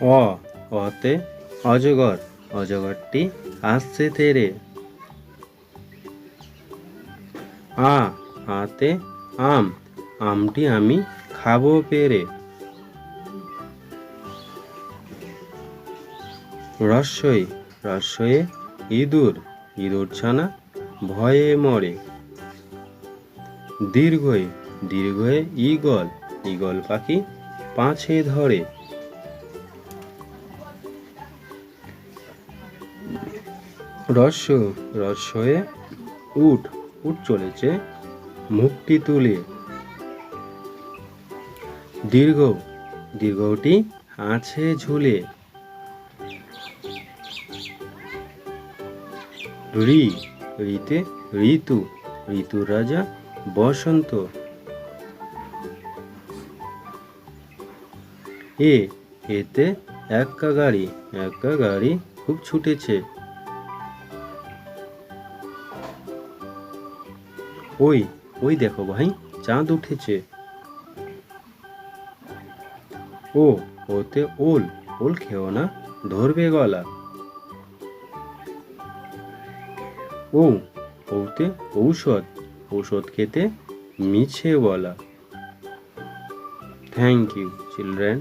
অ, অতে অজগর, অজগরটি আসছে তেরে। আ, আতে আম, আমটি আমি খাব পেরে। রস্যই রস্যয়ে ইঁদুর ইঁদুর ছানা ভয়ে মরে। দীর্ঘই দীর্ঘয়ে ঈগল ঈগল পাখি পাঁচে ধরে। রস্য রস্যয়ে উট উট চলেছে মুখটি তুলে। দীর্ঘ, দীর্ঘটি আছে ঝুলে। ঋ ঋতে ঋতু ঋতু রাজা বসন্ত। এ, এতে একা গাড়ি একা গাড়ি খুব ছুটেছে। ওই ওই দেখো ভাই, চাঁদ উঠেছে। ও, ওতে ওল ওল খেও না, ধরবে গলা। ও, ওতে ঔষধ ঔষধ খেতে মিছে বলা থ্যাংক ইউ চিলড্রেন